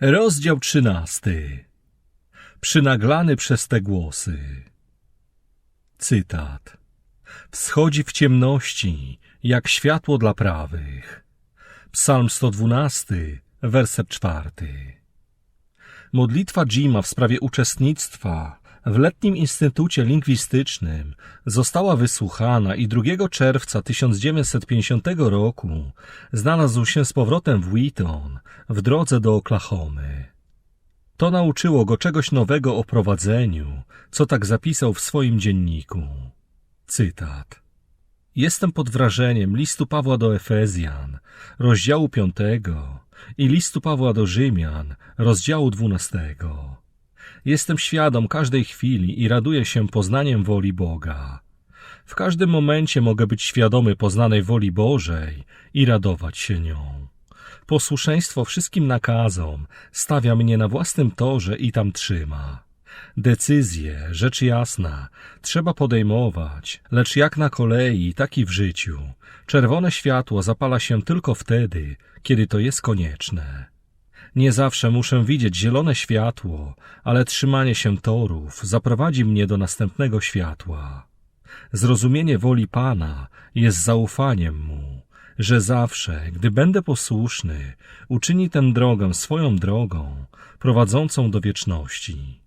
Rozdział trzynasty. Przynaglany przez te głosy. Cytat. Wschodzi w ciemności, jak światło dla prawych. Psalm 112, werset czwarty. Modlitwa Jima w sprawie uczestnictwa w letnim instytucie lingwistycznym została wysłuchana i 2 czerwca 1950 roku znalazł się z powrotem w Wheaton w drodze do Oklahomy. To nauczyło go czegoś nowego o prowadzeniu, co tak zapisał w swoim dzienniku. Cytat. Jestem pod wrażeniem listu Pawła do Efezjan, rozdziału 5 i listu Pawła do Rzymian, rozdziału 12. Jestem świadom każdej chwili i raduję się poznaniem woli Boga. W każdym momencie mogę być świadomy poznanej woli Bożej i radować się nią. Posłuszeństwo wszystkim nakazom stawia mnie na własnym torze i tam trzyma. Decyzje, rzecz jasna, trzeba podejmować, lecz jak na kolei, tak i w życiu. Czerwone światło zapala się tylko wtedy, kiedy to jest konieczne. Nie zawsze muszę widzieć zielone światło, ale trzymanie się torów zaprowadzi mnie do następnego światła. Zrozumienie woli Pana jest zaufaniem Mu, że zawsze, gdy będę posłuszny, uczyni tę drogę swoją drogą, prowadzącą do wieczności.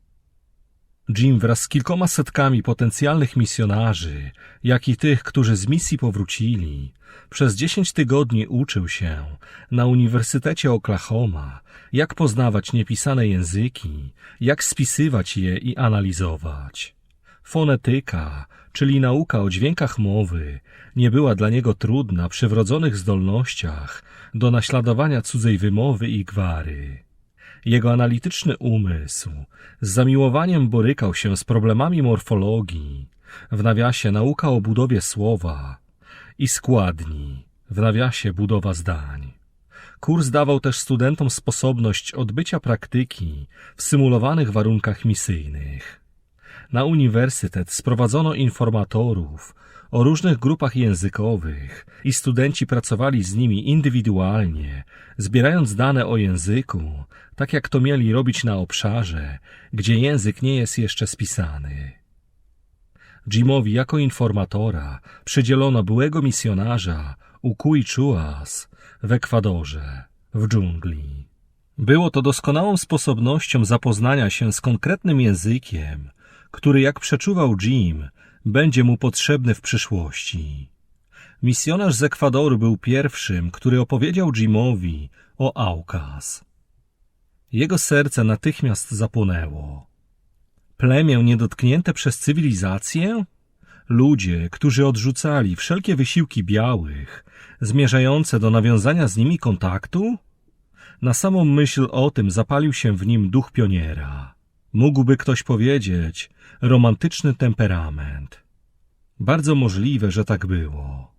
Jim wraz z kilkoma setkami potencjalnych misjonarzy, jak i tych, którzy z misji powrócili, przez dziesięć tygodni uczył się na Uniwersytecie Oklahoma, jak poznawać niepisane języki, jak spisywać je i analizować. Fonetyka, czyli nauka o dźwiękach mowy, nie była dla niego trudna przy wrodzonych zdolnościach do naśladowania cudzej wymowy i gwary. Jego analityczny umysł z zamiłowaniem borykał się z problemami morfologii, w nawiasie nauka o budowie słowa i składni, w nawiasie budowa zdań. Kurs dawał też studentom sposobność odbycia praktyki w symulowanych warunkach misyjnych. Na uniwersytet sprowadzono informatorów o różnych grupach językowych i studenci pracowali z nimi indywidualnie, zbierając dane o języku, tak jak to mieli robić na obszarze, gdzie język nie jest jeszcze spisany. Jimowi jako informatora przydzielono byłego misjonarza Ukuichuas w Ekwadorze, w dżungli. Było to doskonałą sposobnością zapoznania się z konkretnym językiem, który, jak przeczuwał Jim, będzie mu potrzebny w przyszłości. Misjonarz z Ekwadoru był pierwszym, który opowiedział Jimowi o Aukas. Jego serce natychmiast zapłonęło. Plemię niedotknięte przez cywilizację? Ludzie, którzy odrzucali wszelkie wysiłki białych, zmierzające do nawiązania z nimi kontaktu? Na samą myśl o tym zapalił się w nim duch pioniera. Mógłby ktoś powiedzieć, romantyczny temperament. Bardzo możliwe, że tak było.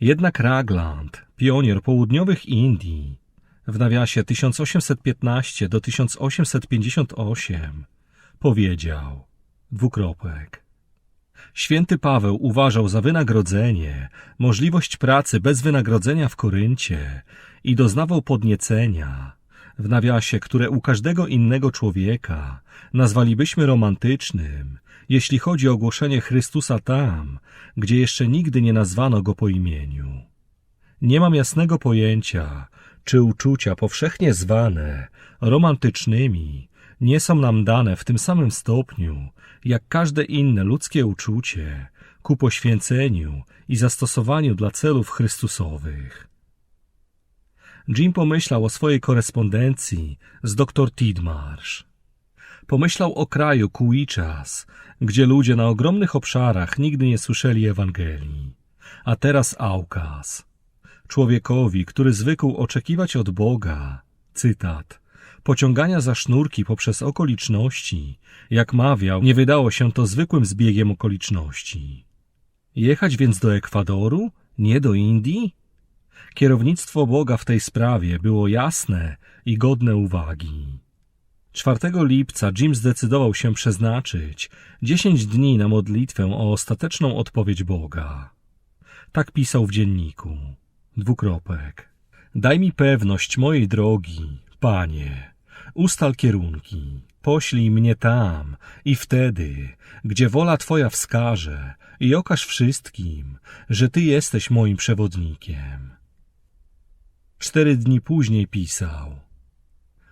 Jednak Ragland, pionier południowych Indii, w nawiasie 1815 do 1858, powiedział, dwukropek, Święty Paweł uważał za wynagrodzenie możliwość pracy bez wynagrodzenia w Koryncie i doznawał podniecenia, w nawiasie, które u każdego innego człowieka nazwalibyśmy romantycznym, jeśli chodzi o głoszenie Chrystusa tam, gdzie jeszcze nigdy nie nazwano go po imieniu. Nie mam jasnego pojęcia, czy uczucia powszechnie zwane romantycznymi nie są nam dane w tym samym stopniu, jak każde inne ludzkie uczucie ku poświęceniu i zastosowaniu dla celów Chrystusowych. Jim pomyślał o swojej korespondencji z dr Tidmarsh. Pomyślał o kraju Kuichas, gdzie ludzie na ogromnych obszarach nigdy nie słyszeli Ewangelii. A teraz Aukas. Człowiekowi, który zwykł oczekiwać od Boga, cytat, pociągania za sznurki poprzez okoliczności, jak mawiał, nie wydało się to zwykłym zbiegiem okoliczności. Jechać więc do Ekwadoru, nie do Indii? Kierownictwo Boga w tej sprawie było jasne i godne uwagi. 4 lipca Jim zdecydował się przeznaczyć 10 dni na modlitwę o ostateczną odpowiedź Boga. Tak pisał w dzienniku. Dwukropek. Daj mi pewność mojej drogi, Panie. ustal kierunki, poślij mnie tam i wtedy, gdzie wola Twoja wskaże i okaż wszystkim, że Ty jesteś moim przewodnikiem. Cztery dni później pisał.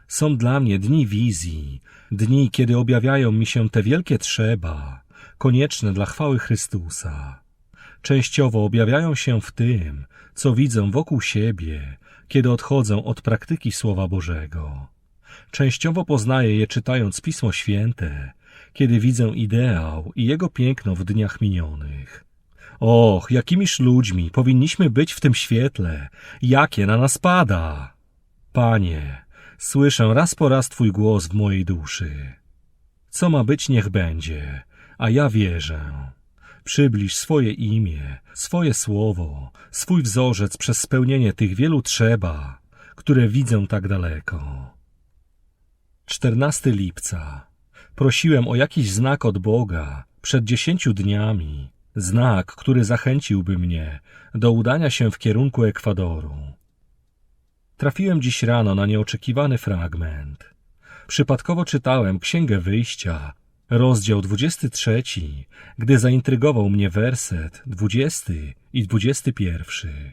Są dla mnie dni wizji, dni, kiedy objawiają mi się te wielkie trzeba, konieczne dla chwały Chrystusa. Częściowo objawiają się w tym, co widzę wokół siebie, kiedy odchodzę od praktyki Słowa Bożego. Częściowo poznaję je czytając Pismo Święte, kiedy widzę ideał i jego piękno w dniach minionych. Och, jakimiż ludźmi powinniśmy być w tym świetle, jakie na nas pada! Panie, słyszę raz po raz Twój głos w mojej duszy. Co ma być, niech będzie, a ja wierzę. Przybliż swoje imię, swoje słowo, swój wzorzec przez spełnienie tych wielu trzeba, które widzę tak daleko. 14 lipca. Prosiłem o jakiś znak od Boga przed dziesięciu dniami, znak, który zachęciłby mnie do udania się w kierunku Ekwadoru. Trafiłem dziś rano na nieoczekiwany fragment. Przypadkowo czytałem Księgę Wyjścia, rozdział 23, gdy zaintrygował mnie werset 20 i 21.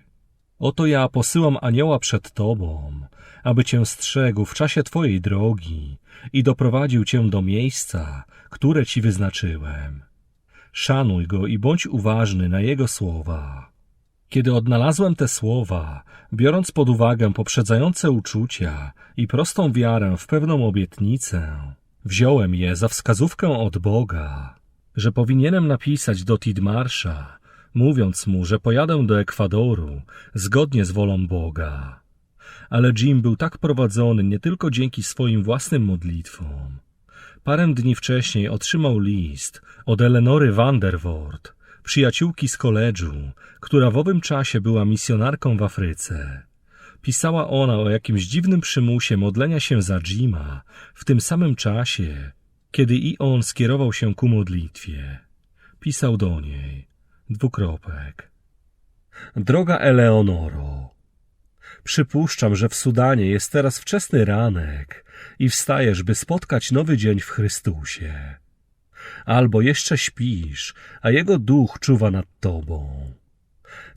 Oto ja posyłam anioła przed Tobą, aby Cię strzegł w czasie Twojej drogi i doprowadził Cię do miejsca, które Ci wyznaczyłem. Szanuj Go i bądź uważny na Jego słowa. Kiedy odnalazłem te słowa, biorąc pod uwagę poprzedzające uczucia i prostą wiarę w pewną obietnicę, wziąłem je za wskazówkę od Boga, że powinienem napisać do Tidmarsza, mówiąc mu, że pojadę do Ekwadoru zgodnie z wolą Boga. Ale Jim był tak prowadzony nie tylko dzięki swoim własnym modlitwom. Parę dni wcześniej otrzymał list od Elenory Vandervoort, przyjaciółki z koledżu, która w owym czasie była misjonarką w Afryce. Pisała ona o jakimś dziwnym przymusie modlenia się za Jima w tym samym czasie, kiedy i on skierował się ku modlitwie. Pisał do niej. Dwukropek. Droga Eleonoro, przypuszczam, że w Sudanie jest teraz wczesny ranek i wstajesz, by spotkać nowy dzień w Chrystusie. Albo jeszcze śpisz, a jego duch czuwa nad tobą.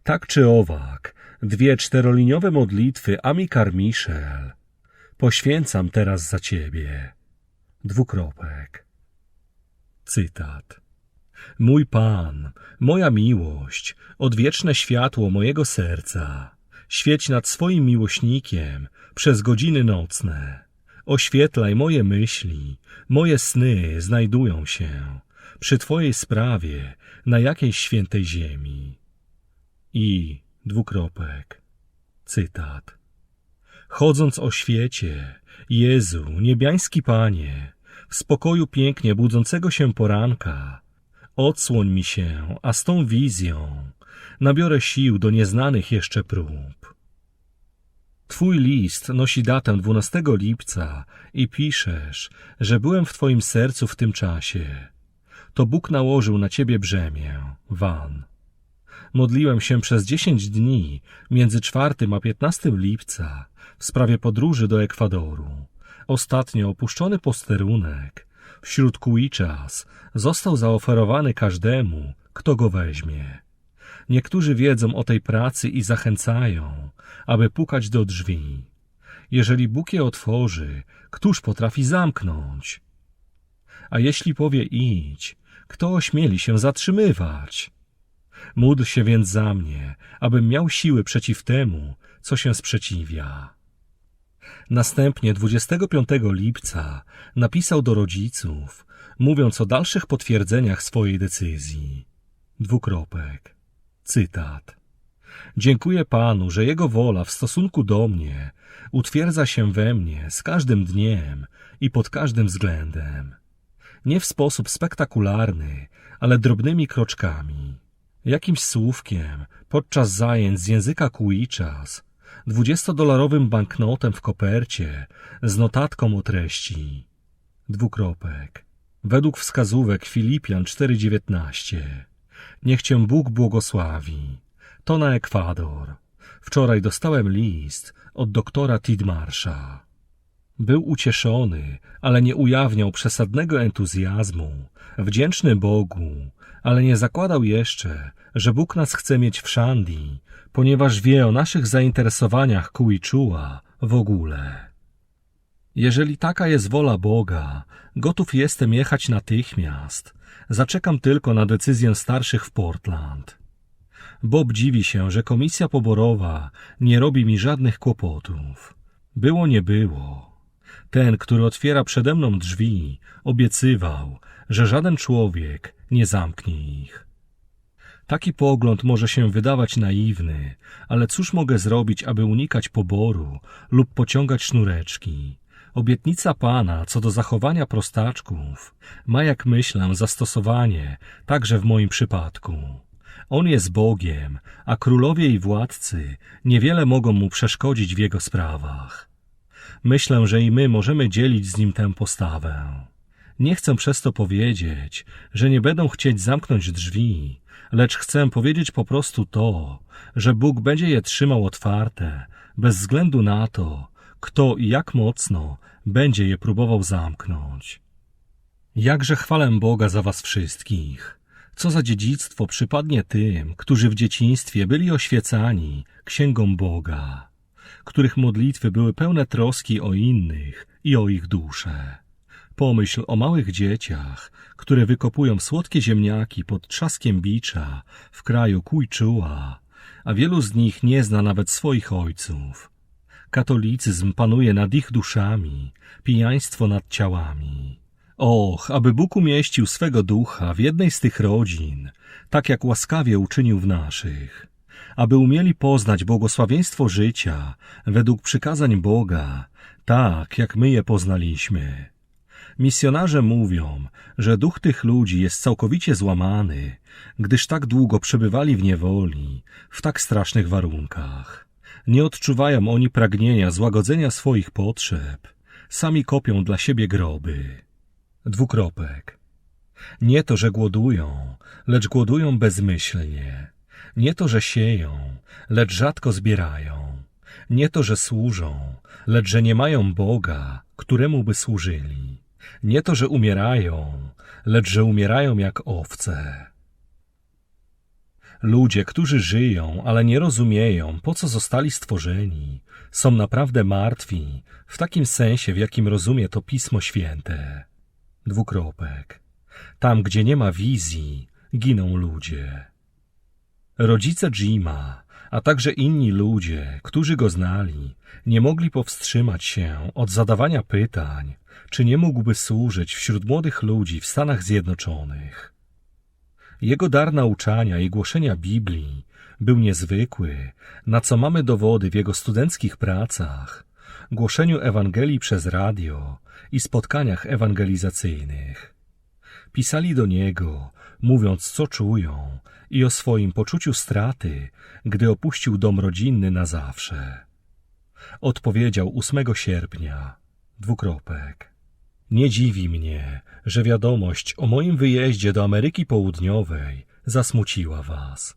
Tak czy owak, dwie czteroliniowe modlitwy Amikar Michel poświęcam teraz za ciebie. Dwukropek. Cytat. Mój Pan, moja miłość, odwieczne światło mojego serca, świeć nad swoim miłośnikiem przez godziny nocne. Oświetlaj moje myśli, moje sny znajdują się przy Twojej sprawie na jakiejś świętej ziemi. I dwukropek. Cytat. Chodząc o świecie, Jezu, niebiański Panie, w spokoju pięknie budzącego się poranka, odsłoń mi się, a z tą wizją nabiorę sił do nieznanych jeszcze prób. Twój list nosi datę 12 lipca i piszesz, że byłem w Twoim sercu w tym czasie. To Bóg nałożył na Ciebie brzemię, Van. Modliłem się przez dziesięć dni między 4 a 15 lipca w sprawie podróży do Ekwadoru. Ostatnio opuszczony posterunek wśród Kuiczas został zaoferowany każdemu, kto go weźmie. Niektórzy wiedzą o tej pracy i zachęcają, aby pukać do drzwi. Jeżeli Bóg je otworzy, któż potrafi zamknąć? A jeśli powie idź, kto ośmieli się zatrzymywać? Módl się więc za mnie, abym miał siły przeciw temu, co się sprzeciwia. Następnie 25 lipca napisał do rodziców, mówiąc o dalszych potwierdzeniach swojej decyzji. Dwukropek. Cytat. Dziękuję Panu, że Jego wola w stosunku do mnie utwierdza się we mnie z każdym dniem i pod każdym względem. Nie w sposób spektakularny, ale drobnymi kroczkami. Jakimś słówkiem podczas zajęć z języka Kuiczas, dwudziestodolarowym banknotem w kopercie z notatką o treści. Dwukropek. Według wskazówek Filipian 4.19. Niech Cię Bóg błogosławi. To na Ekwador. Wczoraj dostałem list od doktora Tidmarsza. Był ucieszony, ale nie ujawniał przesadnego entuzjazmu, wdzięczny Bogu, ale nie zakładał jeszcze, że Bóg nas chce mieć w szandi, ponieważ wie o naszych zainteresowaniach Kuichua w ogóle. Jeżeli taka jest wola Boga, gotów jestem jechać natychmiast. Zaczekam tylko na decyzję starszych w Portland. Bob dziwi się, że komisja poborowa nie robi mi żadnych kłopotów. Było nie było. Ten, który otwiera przede mną drzwi, obiecywał, że żaden człowiek nie zamknie ich. Taki pogląd może się wydawać naiwny, ale cóż mogę zrobić, aby unikać poboru lub pociągać sznureczki? Obietnica Pana co do zachowania prostaczków ma, jak myślę, zastosowanie także w moim przypadku. On jest Bogiem, a królowie i władcy niewiele mogą mu przeszkodzić w jego sprawach. Myślę, że i my możemy dzielić z nim tę postawę. Nie chcę przez to powiedzieć, że nie będą chcieć zamknąć drzwi, lecz chcę powiedzieć po prostu to, że Bóg będzie je trzymał otwarte, bez względu na to, kto i jak mocno będzie je próbował zamknąć. Jakże chwalę Boga za was wszystkich. Co za dziedzictwo przypadnie tym, którzy w dzieciństwie byli oświecani księgą Boga, których modlitwy były pełne troski o innych i o ich duszę. Pomyśl o małych dzieciach, które wykopują słodkie ziemniaki pod trzaskiem bicza w kraju Kujczuła, a wielu z nich nie zna nawet swoich ojców. Katolicyzm panuje nad ich duszami, pijaństwo nad ciałami. Och, aby Bóg umieścił swego ducha w jednej z tych rodzin, tak jak łaskawie uczynił w naszych. Aby umieli poznać błogosławieństwo życia według przykazań Boga, tak jak my je poznaliśmy. Misjonarze mówią, że duch tych ludzi jest całkowicie złamany, gdyż tak długo przebywali w niewoli, w tak strasznych warunkach. Nie odczuwają oni pragnienia złagodzenia swoich potrzeb, sami kopią dla siebie groby. Dwukropek. Nie to, że głodują, lecz głodują bezmyślnie. Nie to, że sieją, lecz rzadko zbierają. Nie to, że służą, lecz że nie mają Boga, któremu by służyli. Nie to, że umierają, lecz że umierają jak owce. Ludzie, którzy żyją, ale nie rozumieją, po co zostali stworzeni, są naprawdę martwi, w takim sensie, w jakim rozumie to Pismo Święte. Dwukropek. Tam, gdzie nie ma wizji, giną ludzie. Rodzice Jima, a także inni ludzie, którzy go znali, nie mogli powstrzymać się od zadawania pytań, czy nie mógłby służyć wśród młodych ludzi w Stanach Zjednoczonych. Jego dar nauczania i głoszenia Biblii był niezwykły, na co mamy dowody w jego studenckich pracach, głoszeniu Ewangelii przez radio i spotkaniach ewangelizacyjnych. Pisali do niego, mówiąc co czują i o swoim poczuciu straty, gdy opuścił dom rodzinny na zawsze. Odpowiedział 8 sierpnia, dwukropek. Nie dziwi mnie, że wiadomość o moim wyjeździe do Ameryki Południowej zasmuciła was.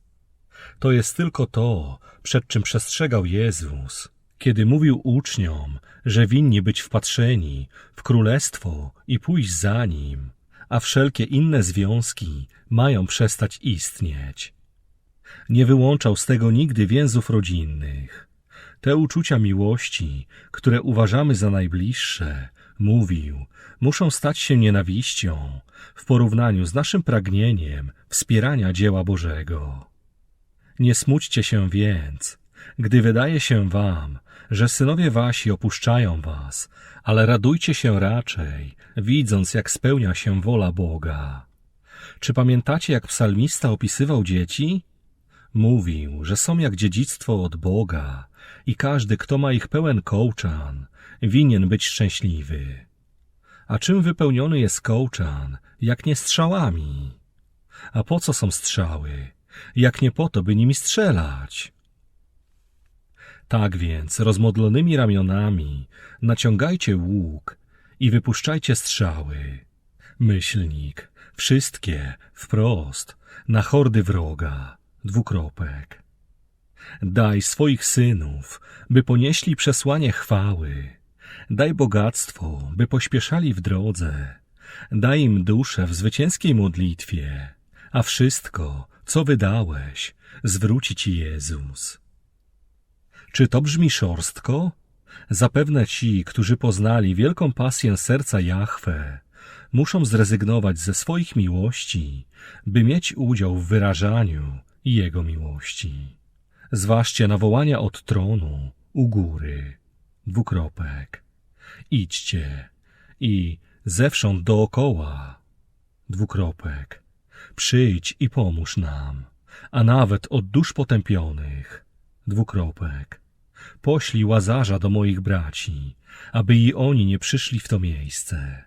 To jest tylko to, przed czym przestrzegał Jezus, kiedy mówił uczniom, że winni być wpatrzeni w królestwo i pójść za nim, a wszelkie inne związki mają przestać istnieć. Nie wyłączał z tego nigdy więzów rodzinnych. Te uczucia miłości, które uważamy za najbliższe, mówił, muszą stać się nienawiścią w porównaniu z naszym pragnieniem wspierania dzieła Bożego. Nie smućcie się więc, gdy wydaje się wam, że synowie wasi opuszczają was, ale radujcie się raczej, widząc, jak spełnia się wola Boga. Czy pamiętacie, jak psalmista opisywał dzieci? Mówił, że są jak dziedzictwo od Boga i każdy, kto ma ich pełen kołczan, winien być szczęśliwy. A czym wypełniony jest kołczan, jak nie strzałami? A po co są strzały, jak nie po to, by nimi strzelać? Tak więc, rozmodlonymi ramionami, naciągajcie łuk i wypuszczajcie strzały. Myślnik, wszystkie, wprost, na hordy wroga, dwukropek. Daj swoich synów, by ponieśli przesłanie chwały. Daj bogactwo, by pośpieszali w drodze. Daj im duszę w zwycięskiej modlitwie, a wszystko, co wydałeś, zwróci ci Jezus. Czy to brzmi szorstko? Zapewne ci, którzy poznali wielką pasję serca Jahwe, muszą zrezygnować ze swoich miłości, by mieć udział w wyrażaniu Jego miłości. Zważcie nawołania od tronu u góry. Dwukropek. Idźcie i zewsząd dookoła. Dwukropek. Przyjdź i pomóż nam, a nawet od dusz potępionych. Dwukropek. Poślij łazarza do moich braci, aby i oni nie przyszli w to miejsce.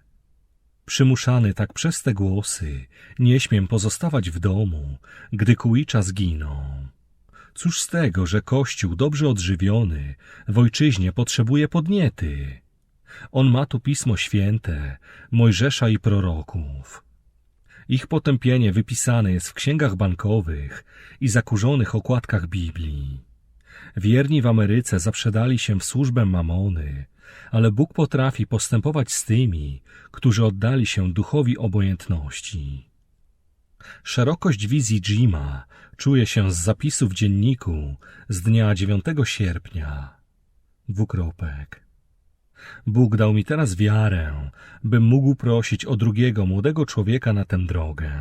Przymuszany tak przez te głosy, nie śmiem pozostawać w domu, gdy kuicza zginą. Cóż z tego, że Kościół dobrze odżywiony w ojczyźnie potrzebuje podniety? On ma tu Pismo Święte, Mojżesza i proroków. Ich potępienie wypisane jest w księgach bankowych i zakurzonych okładkach Biblii. Wierni w Ameryce zaprzedali się w służbę mamony, ale Bóg potrafi postępować z tymi, którzy oddali się duchowi obojętności. Szerokość wizji Jima czuje się z zapisu w dzienniku z dnia 9 sierpnia. Dwukropek. Bóg dał mi teraz wiarę, bym mógł prosić o drugiego młodego człowieka na tę drogę.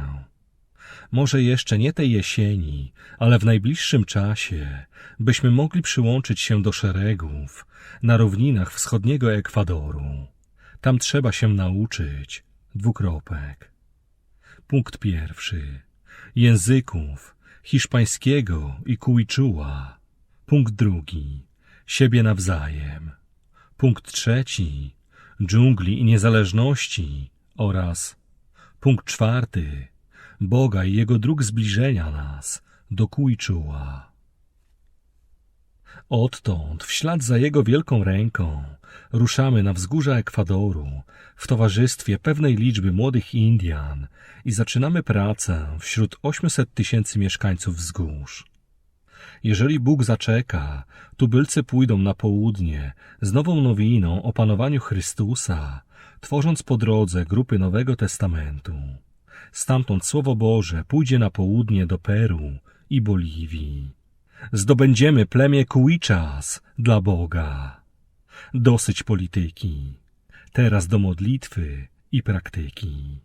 Może jeszcze nie tej jesieni, ale w najbliższym czasie, byśmy mogli przyłączyć się do szeregów na równinach wschodniego Ekwadoru. Tam trzeba się nauczyć. Dwukropek. Punkt pierwszy. Języków hiszpańskiego i kuiczuła. Punkt drugi. Siebie nawzajem. Punkt trzeci. Dżungli i niezależności oraz punkt czwarty. Boga i Jego dróg zbliżenia nas do kuiczuła. Odtąd, w ślad za Jego wielką ręką, ruszamy na wzgórza Ekwadoru w towarzystwie pewnej liczby młodych Indian i zaczynamy pracę wśród 800 tysięcy mieszkańców wzgórz. Jeżeli Bóg zaczeka, tubylcy pójdą na południe z nową nowiną o panowaniu Chrystusa, tworząc po drodze grupy Nowego Testamentu. Stamtąd Słowo Boże pójdzie na południe do Peru i Boliwii. Zdobędziemy plemię Kuiczas dla Boga. Dosyć polityki. Teraz do modlitwy i praktyki.